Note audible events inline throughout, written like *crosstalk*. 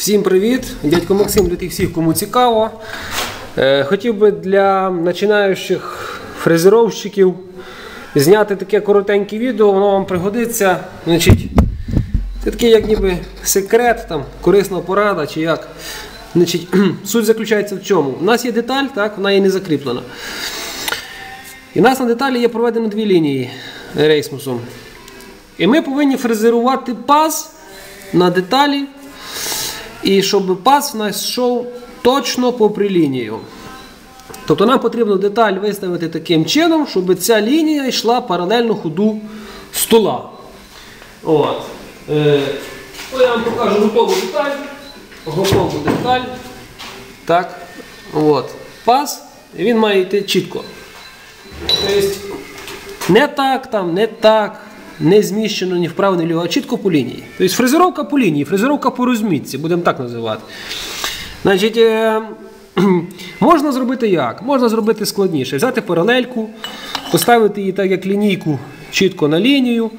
Всім привіт! Дядько Максим для тих всіх, кому цікаво. Е, Хотів би для починаючих фрезеровщиків зняти таке коротеньке відео, воно вам пригодиться. Значить, це такий як ніби секрет, там, корисна порада чи як. Значить, *clears throat* суть заключається в чому? У нас є деталь, так, вона є не закріплена. І у нас на деталі є проведено дві лінії рейсмусом. І ми повинні фрезерувати паз на деталі, і щоб паз в нас йшов точно попри лінію. Тобто нам потрібно деталь виставити таким чином, щоб ця лінія йшла паралельно ходу стола. От. Е, ну, я вам покажу готову деталь. Готову деталь. Так. От. Паз, і він має йти чітко. Тобто, не так, там, не так, не зміщено ні вправо, ні вліво, а чітко по лінії. Тобто фрезеровка по лінії, фрезеровка по розмітці, будемо так називати. Значить, е, *clears throat* можна зробити як? Можна зробити складніше. Взяти паралельку, поставити її так, як лінійку чітко на лінію,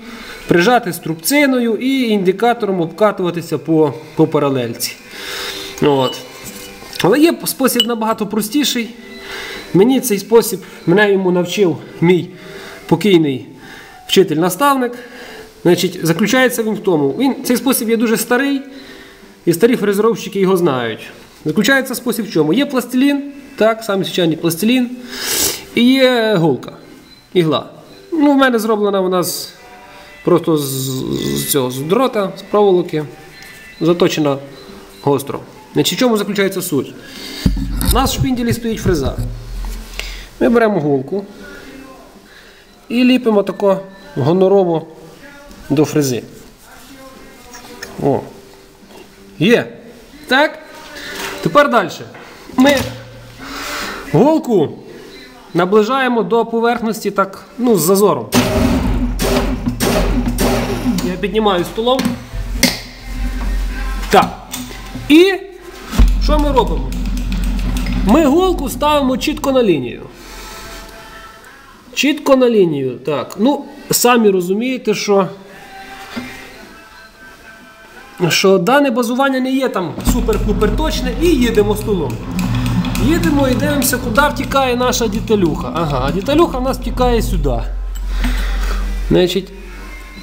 прижати струбциною і індикатором обкатуватися по, по паралельці. От. Але є спосіб набагато простіший. Мені цей спосіб, мене йому навчив мій покійний вчитель-наставник. Значить, Заключається він в тому, він, цей спосіб є дуже старий, і старі фрезеровщики його знають. Заключається спосіб в чому? Є пластилін, так, самий звичайний пластилін, і є голка, ігла. Ну, У мене зроблена вона з, просто з, з цього з дрота, з проволоки, заточена гостро. Значить, В чому заключається суть? У нас в шпінделі стоїть фреза. Ми беремо голку і ліпимо тако гонорово до фрези. О. Є. Так? Тепер далі. Ми голку наближаємо до поверхності так, ну, з зазором. Я піднімаю столом. Так. І що ми робимо? Ми голку ставимо чітко на лінію. Чітко на лінію. Так. Ну, самі розумієте, що що дане базування не є там супер-пупер точне і їдемо столом. Їдемо і дивимося, куди втікає наша діталюха. Ага, а діталюха в нас втікає сюди. Значить,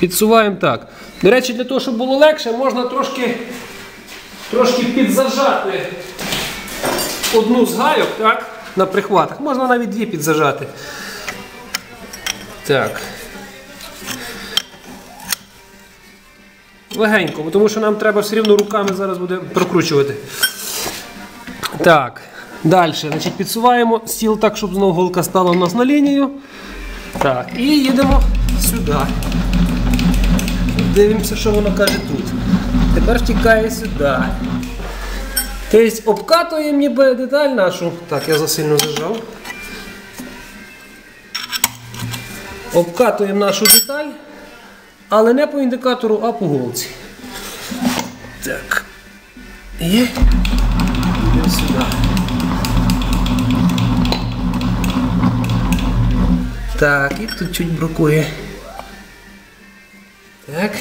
підсуваємо так. До речі, для того, щоб було легше, можна трошки трошки підзажати одну з гайок так, на прихватах. Можна навіть дві підзажати. Так. Легенько, тому що нам треба все рівно руками зараз буде прокручувати. Так. Далі. Значить, Підсуваємо стіл так, щоб знову голка стала у нас на лінію. Так. І їдемо сюди. Дивимося, що воно каже тут. Тепер втікає сюди. Тобто обкатуємо ніби деталь нашу. Так, я засильно зажав. Обкатуємо нашу деталь, але не по індикатору, а по голці. Так. Є. Йдемо сюди. Так, і тут чуть бракує. Так.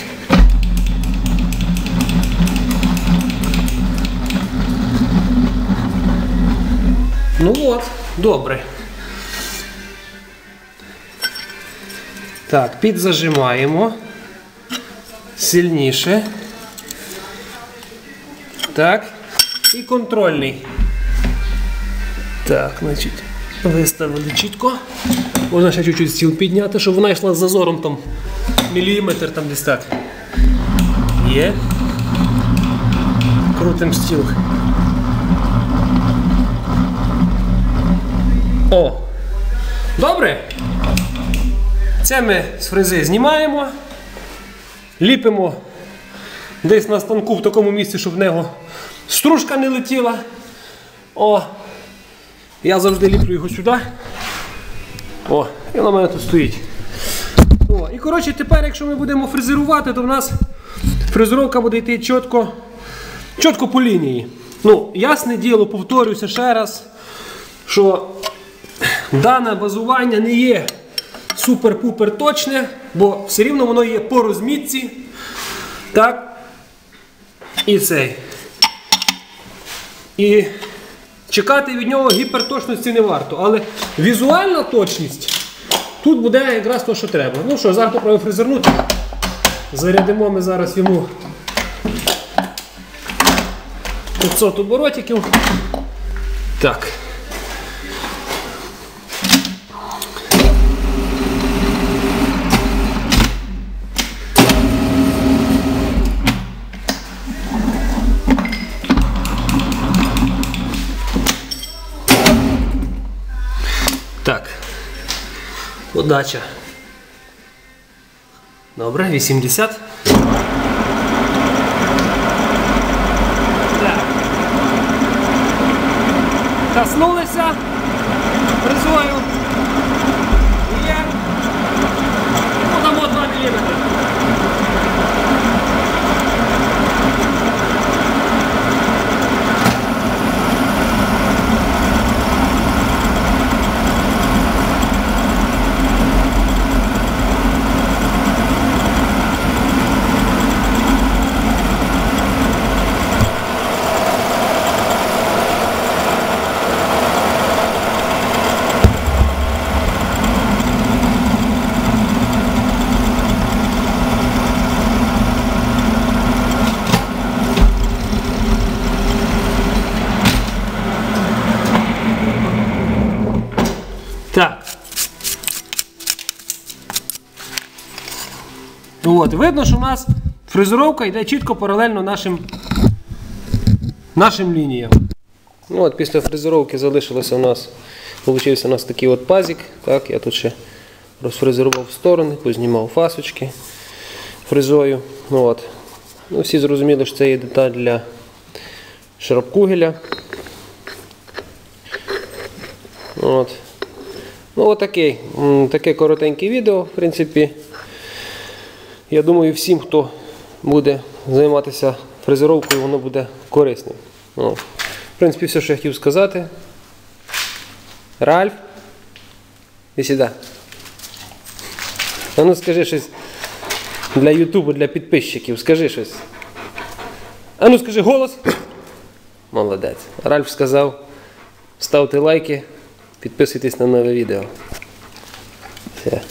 Ну от, добре. Так, підзажимаємо. Сильніше. Так. І контрольний. Так, значить, виставили чітко. Можна ще чуть-чуть стіл підняти, щоб вона йшла з зазором там міліметр там десь так. Є. Крутим стіл. О! Добре? Це ми з фрези знімаємо, ліпимо десь на станку в такому місці, щоб в нього стружка не летіла. О! Я завжди ліплю його сюди. О, і на мене тут стоїть. О, І коротше, тепер, якщо ми будемо фрезерувати, то в нас фрезеровка буде йти чітко, чітко по лінії. Ну, ясне діло, повторюся ще раз, що дане базування не є супер-пупер точне, бо все рівно воно є по розмітці. Так. І цей. І чекати від нього гіперточності не варто. Але візуальна точність тут буде якраз то, що треба. Ну що, зараз попробуємо фрезернути. Зарядимо ми зараз йому 500 оборотиків. Так. Удача. Добре, 80. Так. Коснулися фрезою. Є. Ну, дамо 2 мм. Так. От, видно, що у нас фрезеровка йде чітко паралельно нашим, нашим лініям. Ну, от, після фрезеровки залишилося у нас, получився у нас такий от пазик. Так, я тут ще розфрезерував сторони, познімав фасочки фрезою. Ну, от. Ну, всі зрозуміли, що це є деталь для шрапкугеля. От. Ну, отакий, м, таке коротеньке відео, в принципі. Я думаю, всім, хто буде займатися фрезеровкою, воно буде корисним. Ну, в принципі, все, що я хотів сказати. Ральф. І сюди. А ну скажи щось для Ютубу, для підписчиків. Скажи щось. А ну скажи голос. *coughs* Молодець. Ральф сказав. Ставте лайки, підписуйтесь на нове відео. Все.